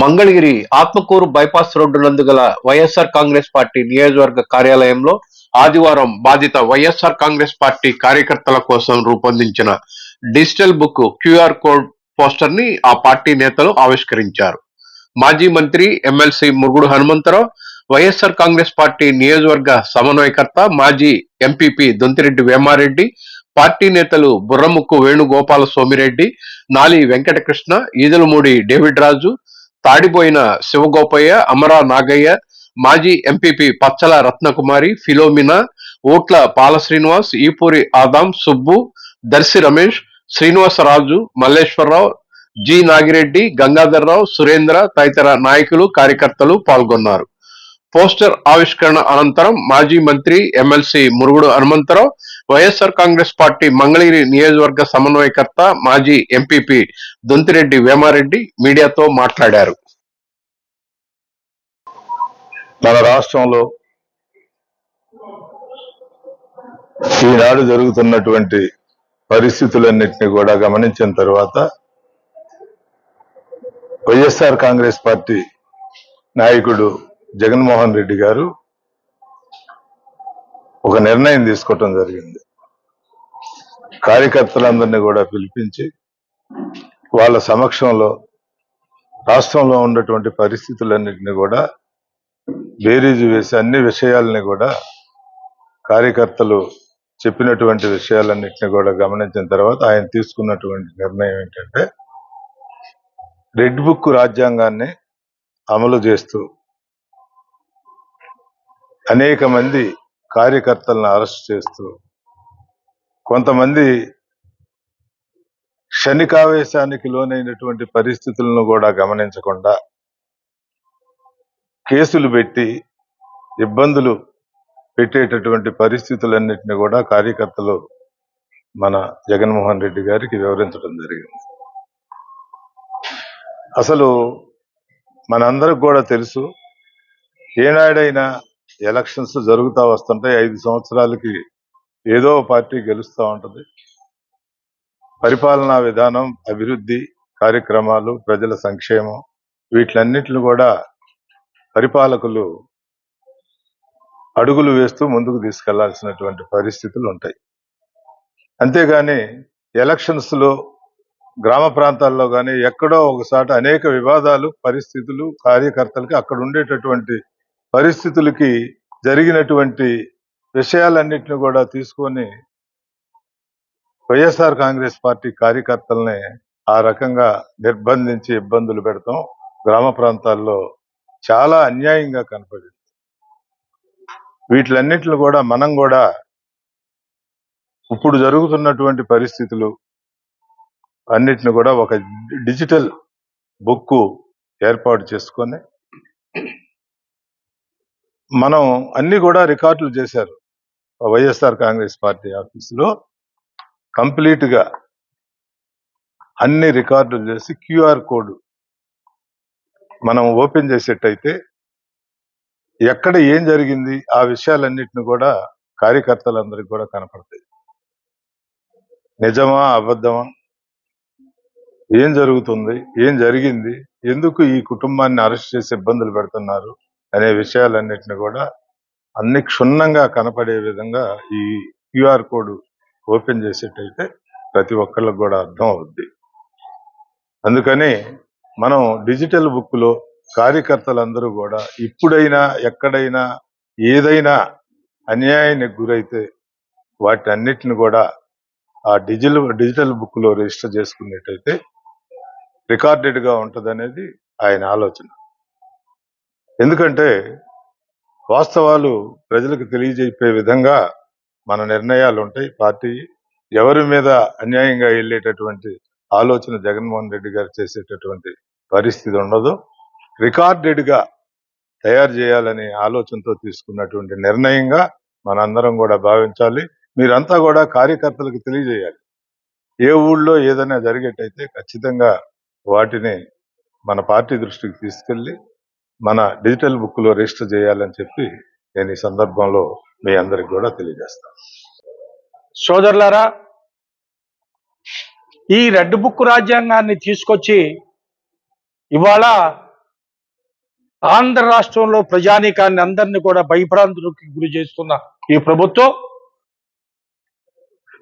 Mangalagiri Atmakur bypass road నందు గల YSR Congress party నియోజకవర్గ కార్యాలయంలో ఆదివారం బాధిత వైఎస్ఆర్ కాంగ్రెస్ పార్టీ కార్యకర్తల కోసం రూపొందించిన డిజిటల్ బుక్ క్యూఆర్ కోడ్ పోస్టర్ని ఆ పార్టీ నేతలు ఆవిష్కరించారు. మాజీ మంత్రి ఎమ్మెల్సీ మురుగుడు హనుమంతరావు వైఎస్ఆర్ కాంగ్రెస్ పార్టీ నియోజకవర్గ సమన్వయకర్త మాజీ ఎంపీపీ దొంతిరెడ్డి వేమారెడ్డి పార్టీ నేతలు బుర్రముక్కు వేణుగోపాల సోమిరెడ్డి నాలి వెంకటకృష్ణ ఈదలమూడి డేవిడ్ రాజు తాడిపోయిన శివగోపయ్య అమరా నాగయ్య మాజీ ఎంపీపీ పచ్చల రత్నకుమారి ఫిలోమినా ఓట్ల పాల శ్రీనివాస్ ఈపూరి ఆదాం సుబ్బు దర్శి రమేష్ శ్రీనివాసరాజు మల్లేశ్వరరావు జి నాగిరెడ్డి గంగాధర్రావు సురేంద్ర తదితర నాయకులు కార్యకర్తలు పాల్గొన్నారు. పోస్టర్ ఆవిష్కరణ అనంతరం మాజీ మంత్రి ఎమ్మెల్సీ మురుగుడు హనుమంతరావు వైఎస్ఆర్ కాంగ్రెస్ పార్టీ మంగళగిరి నియోజకవర్గ సమన్వయకర్త మాజీ ఎంపీపీ దొంతిరెడ్డి వేమారెడ్డి మీడియాతో మాట్లాడారు. మన రాష్ట్రంలో ఈనాడు జరుగుతున్నటువంటి పరిస్థితులన్నింటినీ కూడా గమనించిన తర్వాత వైఎస్ఆర్ కాంగ్రెస్ పార్టీ నాయకుడు జగన్మోహన్ రెడ్డి గారు ఒక నిర్ణయం తీసుకోవటం జరిగింది. కార్యకర్తలందరినీ కూడా పిలిపించి వాళ్ళ సమక్షంలో రాష్ట్రంలో ఉన్నటువంటి పరిస్థితులన్నింటినీ కూడా బేరీజు వేసి అన్ని విషయాలని కూడా కార్యకర్తలు చెప్పినటువంటి విషయాలన్నింటినీ కూడా గమనించిన తర్వాత ఆయన తీసుకున్నటువంటి నిర్ణయం ఏంటంటే రెడ్ బుక్ రాజ్యాంగాన్ని అమలు చేస్తూ అనేక మంది కార్యకర్తలను అరెస్ట్ చేస్తూ కొంతమంది క్షణికావేశానికి లోనైనటువంటి పరిస్థితులను కూడా గమనించకుండా కేసులు పెట్టి ఇబ్బందులు పెట్టేటటువంటి పరిస్థితులన్నింటినీ కూడా కార్యకర్తలు మన జగన్మోహన్ రెడ్డి గారికి వివరించడం జరిగింది. అసలు మనందరికి కూడా తెలుసు ఏనాడైనా ఎలక్షన్స్ జరుగుతూ వస్తుంటాయి ఐదు సంవత్సరాలకి ఏదో పార్టీ గెలుస్తూ ఉంటుంది. పరిపాలనా విధానం అభివృద్ధి కార్యక్రమాలు ప్రజల సంక్షేమం వీటిలన్నిటిని కూడా పరిపాలకులు అడుగులు వేస్తూ ముందుకు తీసుకెళ్ళాల్సినటువంటి పరిస్థితులు ఉంటాయి. అంతేగాని ఎలక్షన్స్లో గ్రామ ప్రాంతాల్లో కానీ ఎక్కడో ఒకసారి అనేక వివాదాలు పరిస్థితులు కార్యకర్తలకి అక్కడ ఉండేటటువంటి పరిస్థితులకి జరిగినటువంటి విషయాలన్నింటిని కూడా తీసుకొని వైఎస్ఆర్ కాంగ్రెస్ పార్టీ కార్యకర్తల్ని ఆ రకంగా నిర్బంధించి ఇబ్బందులు పెడతాం. గ్రామ ప్రాంతాల్లో చాలా అన్యాయంగా కనపడింది. వీటిలన్నిటిని కూడా మనం కూడా ఇప్పుడు జరుగుతున్నటువంటి పరిస్థితులు అన్నిటిని కూడా ఒక డిజిటల్ బుక్ ఏర్పాటు చేసుకొని మనం అన్ని కూడా రికార్డులు చేశారు. వైఎస్ఆర్ కాంగ్రెస్ పార్టీ ఆఫీసులో కంప్లీట్గా అన్ని రికార్డులు చేసి క్యూఆర్ కోడ్ మనం ఓపెన్ చేసేటైతే ఎక్కడ ఏం జరిగింది ఆ విషయాలన్నిటిని కూడా కార్యకర్తలందరికీ కూడా కనపడతాయి. నిజమా అబద్ధమా? ఏం జరుగుతుంది? ఏం జరిగింది? ఎందుకు ఈ కుటుంబాన్ని అరెస్ట్ చేసి ఇబ్బందులు పెడుతున్నారు? అనే విషయాలన్నిటిని కూడా అన్ని క్షుణ్ణంగా కనపడే విధంగా ఈ క్యూఆర్ కోడ్ ఓపెన్ చేసేటైతే ప్రతి ఒక్కళ్ళకి కూడా అర్థం అవుద్ది. అందుకని మనం డిజిటల్ బుక్లో కార్యకర్తలందరూ కూడా ఇప్పుడైనా ఎక్కడైనా ఏదైనా అన్యాయానికి గురైతే వాటి అన్నిటిని కూడా ఆ డిజిటల్ డిజిటల్ బుక్లో రిజిస్టర్ చేసుకునేటైతే రికార్డెడ్గా ఉంటుంది ఆయన ఆలోచన. ఎందుకంటే వాస్తవాలు ప్రజలకు తెలియజెప్పే విధంగా మన నిర్ణయాలు ఉంటాయి. పార్టీ ఎవరి మీద అన్యాయంగా వెళ్ళేటటువంటి ఆలోచన జగన్మోహన్ రెడ్డి గారు చేసేటటువంటి పరిస్థితి ఉండదు. రికార్డెడ్గా తయారు చేయాలనే ఆలోచనతో తీసుకున్నటువంటి నిర్ణయంగా మనందరం కూడా భావించాలి. మీరంతా కూడా కార్యకర్తలకు తెలియజేయాలి. ఏ ఊళ్ళో ఏదైనా జరిగేటైతే ఖచ్చితంగా వాటిని మన పార్టీ దృష్టికి తీసుకెళ్ళి మన డిజిటల్ బుక్లో రిజిస్టర్ చేయాలని చెప్పి నేను ఈ సందర్భంలో మీ అందరికి కూడా తెలియజేస్తాను. సోదరులారా ఈ రెడ్ బుక్ రాజ్యాంగాన్ని తీసుకొచ్చి ఇవాళ ఆంధ్ర రాష్ట్రంలో ప్రజానీకాన్ని అందరినీ కూడా భయభ్రాంతులకు గురి చేస్తున్న ఈ ప్రభుత్వం.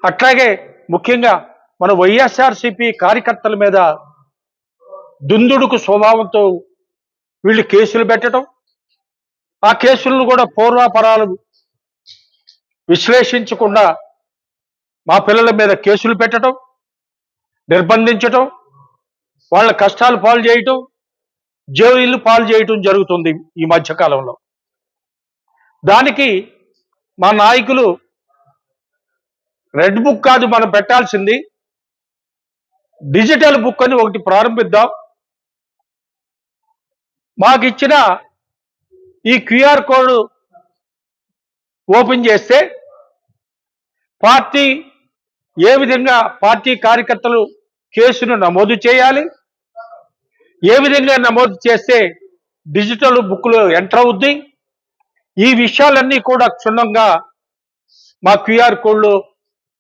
అట్లాగే ముఖ్యంగా మన వైఎస్ఆర్సిపి కార్యకర్తల మీద దుందుడుకు స్వభావంతో వీళ్ళు కేసులు పెట్టడం ఆ కేసులను కూడా పూర్వాపరాలు విశ్లేషించకుండా మా పిల్లల మీద కేసులు పెట్టడం నిర్బంధించటం వాళ్ళ కష్టాలు పాలు చేయటం జైలు పాలు చేయటం జరుగుతుంది ఈ మధ్యకాలంలో దానికి మా నాయకులు రెడ్ బుక్ కాదు మనం పెట్టాల్సింది డిజిటల్ బుక్ అని ఒకటి ప్రారంభిద్దాం. మాకు ఇచ్చిన ఈ క్యూఆర్ కోడ్ ఓపెన్ చేస్తే పార్టీ ఏ విధంగా పార్టీ కార్యకర్తలు కేసును నమోదు చేయాలి? ఏ విధంగా నమోదు చేస్తే డిజిటల్ బుక్లో ఎంటర్ అవుద్ది? ఈ విషయాలన్నీ కూడా క్షుణ్ణంగా మా క్యూఆర్ కోడ్లో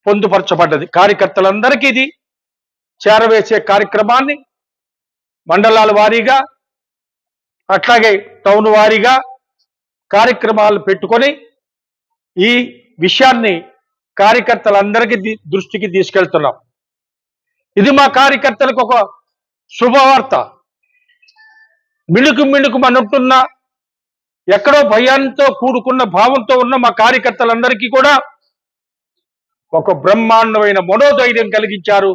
పొందుపరచబడ్డది. కార్యకర్తలందరికీ ఇది చేరవేసే కార్యక్రమాన్ని మండలాల వారీగా అట్లాగే టౌన్ వారీగా కార్యక్రమాలు పెట్టుకొని ఈ విషయాన్ని కార్యకర్తలందరికీ దృష్టికి తీసుకెళ్తున్నాం. ఇది మా కార్యకర్తలకు ఒక శుభవార్త. మిణుకు మిణుకు మనుంటున్న ఎక్కడో భయంతో కూడుకున్న భావంతో ఉన్న మా కార్యకర్తలందరికీ కూడా ఒక బ్రహ్మాండమైన మనోధైర్యం కలిగించారు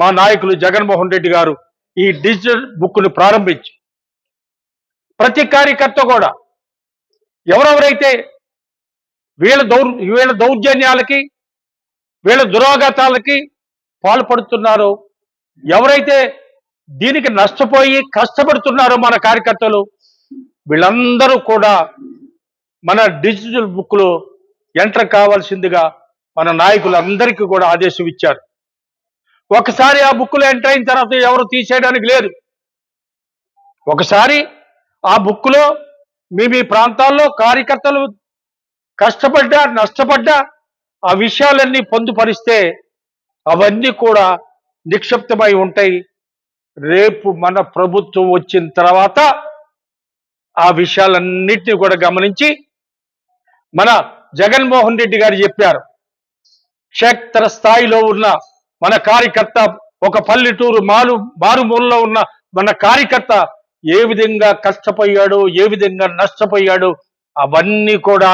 మా నాయకులు జగన్మోహన్ రెడ్డి గారు ఈ డిజిటల్ బుక్ను ప్రారంభించి. ప్రతి కార్యకర్త కూడా ఎవరెవరైతే వీళ్ళ దౌర్ వీళ్ళ దౌర్జన్యాలకి వీళ్ళ దురాఘాతాలకి పాల్పడుతున్నారు. ఎవరైతే దీనికి నష్టపోయి కష్టపడుతున్నారో మన కార్యకర్తలు వీళ్ళందరూ కూడా మన డిజిటల్ బుక్లో ఎంటర్ కావాల్సిందిగా మన నాయకులందరికీ కూడా ఆదేశం ఇచ్చారు. ఒకసారి ఆ బుక్లో ఎంటర్ అయిన తర్వాత ఎవరు తీసేయడానికి లేదు ఒకసారి ఆ బుక్లో మీ మీ ప్రాంతాల్లో కార్యకర్తలు కష్టపడ్డా నష్టపడ్డా ఆ విషయాలన్నీ పొందుపరిస్తే అవన్నీ కూడా నిక్షిప్తమై ఉంటాయి. రేపు మన ప్రభుత్వం వచ్చిన తర్వాత ఆ విషయాలన్నిటిని కూడా గమనించి మన జగన్మోహన్ రెడ్డి గారు చెప్పారు క్షేత్ర స్థాయిలో ఉన్న మన కార్యకర్త ఒక పల్లెటూరు మారు మారుమూలలో ఉన్న మన కార్యకర్త ఏ విధంగా కష్టపోయాడో ఏ విధంగా నష్టపోయాడో అవన్నీ కూడా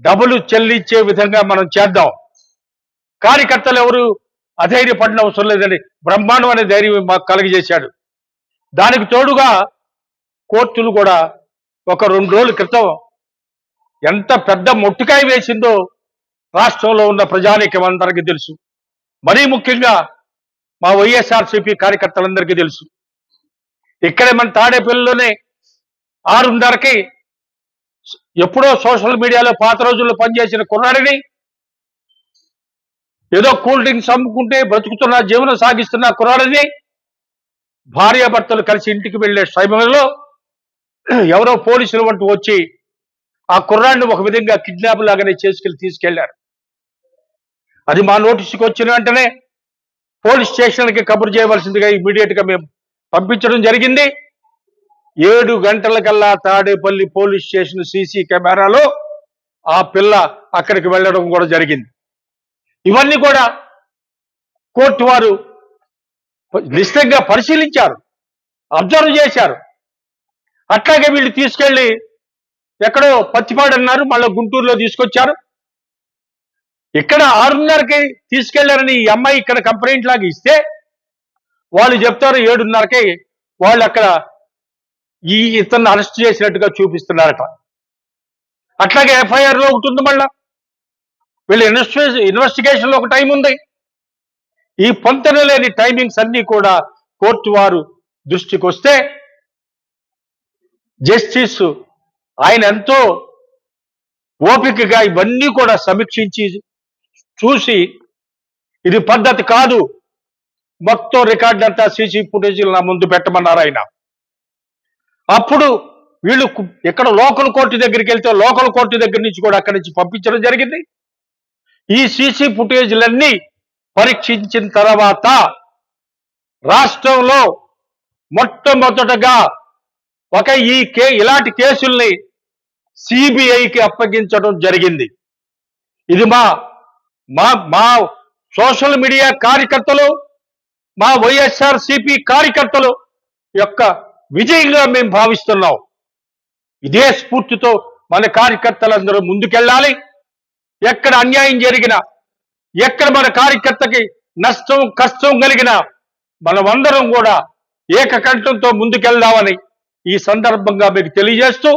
డబ్బులు చెల్లించే విధంగా మనం చేద్దాం. కార్యకర్తలు ఎవరు అధైర్యపడిన అవసరం లేదని బ్రహ్మాండం అనే ధైర్యం మాకు కలిగజేశాడు. దానికి తోడుగా కోర్టులు కూడా ఒక రెండు రోజుల క్రితం ఎంత పెద్ద మొట్టికాయ వేసిందో రాష్ట్రంలో ఉన్న ప్రజానీకం అందరికీ తెలుసు. మరీ ముఖ్యంగా మా వైఎస్ఆర్సీపీ కార్యకర్తలందరికీ తెలుసు. ఇక్కడే మన తాడేపల్లిలోనే ఆరున్నరకి ఎప్పుడో సోషల్ మీడియాలో పాత రోజుల్లో పనిచేసిన కుర్రాడిని ఏదో కూల్ డ్రింక్స్ అమ్ముకుంటే బ్రతుకుతున్న జీవనం సాగిస్తున్న కుర్రాడిని భార్యాభర్తలు కలిసి ఇంటికి వెళ్ళే సమయంలో ఎవరో పోలీసులు వంటి వచ్చి ఆ కుర్రాడిని ఒక విధంగా కిడ్నాప్ లాగానే చేసుకెళ్ళి తీసుకెళ్ళారు. అది మా నోటీసుకి వచ్చిన వెంటనే పోలీస్ స్టేషన్కి కబురు చేయవలసిందిగా ఇమీడియట్గా మేము పంపించడం జరిగింది. ఏడు గంటలకల్లా తాడేపల్లి పోలీస్ స్టేషన్ సీసీ కెమెరాలో ఆ పిల్ల అక్కడికి వెళ్ళడం కూడా జరిగింది. ఇవన్నీ కూడా కోర్టు వారు నిశ్చితంగా పరిశీలించారు అబ్జర్వ్ చేశారు. అట్లాగే వీళ్ళు తీసుకెళ్ళి ఎక్కడో పత్తిపాడు అన్నారు మళ్ళీ గుంటూరులో తీసుకొచ్చారు. ఇక్కడ ఆరున్నరకి తీసుకెళ్ళారని ఈ అమ్మాయి ఇక్కడ కంప్లైంట్ లాగా ఇస్తే వాళ్ళు చెప్తారు ఏడున్నరకి వాళ్ళు అక్కడ ఈ ఇతన్ని అరెస్ట్ చేసినట్టుగా చూపిస్తున్నారట. అట్లాగే ఎఫ్ఐఆర్లో ఒకటి ఉంది మళ్ళా. వీళ్ళ ఇన్వెస్టి ఇన్వెస్టిగేషన్లో ఒక టైం ఉంది. ఈ పొంతన లేని టైమింగ్స్ అన్ని కూడా కోర్టు వారు దృష్టికి వస్తే జస్టిస్ ఆయన ఎంతో ఓపికగా ఇవన్నీ కూడా సమీక్షించి చూసి ఇది పద్ధతి కాదు. మొత్తం రికార్డు అంతా సీసీ ఫుటేజీలు నా ముందు పెట్టమన్నారు ఆయన. అప్పుడు వీళ్ళు ఎక్కడ లోకల్ కోర్టు దగ్గరికి వెళ్తే లోకల్ కోర్టు దగ్గర నుంచి కూడా అక్కడి నుంచి పంపించడం జరిగింది. ఈ సీసీ ఫుటేజీలన్నీ పరీక్షించిన తర్వాత రాష్ట్రంలో మొట్టమొదటగా ఒక ఈ కే ఇలాంటి కేసుల్ని సిబిఐకి అప్పగించడం జరిగింది. ఇది మా మా మా సోషల్ మీడియా కార్యకర్తలు మా వైఎస్ఆర్ సిపి కార్యకర్తలు యొక్క విజయంగా మేము భావిస్తున్నాం. ఇదే స్ఫూర్తితో మన కార్యకర్తలందరూ ముందుకెళ్ళాలి. ఎక్కడ అన్యాయం జరిగినా ఎక్కడ మన కార్యకర్తకి నష్టం కష్టం కలిగినా మనమందరం కూడా ఏకకంఠంతో ముందుకెళ్దామని ఈ సందర్భంగా మీకు తెలియజేస్తూ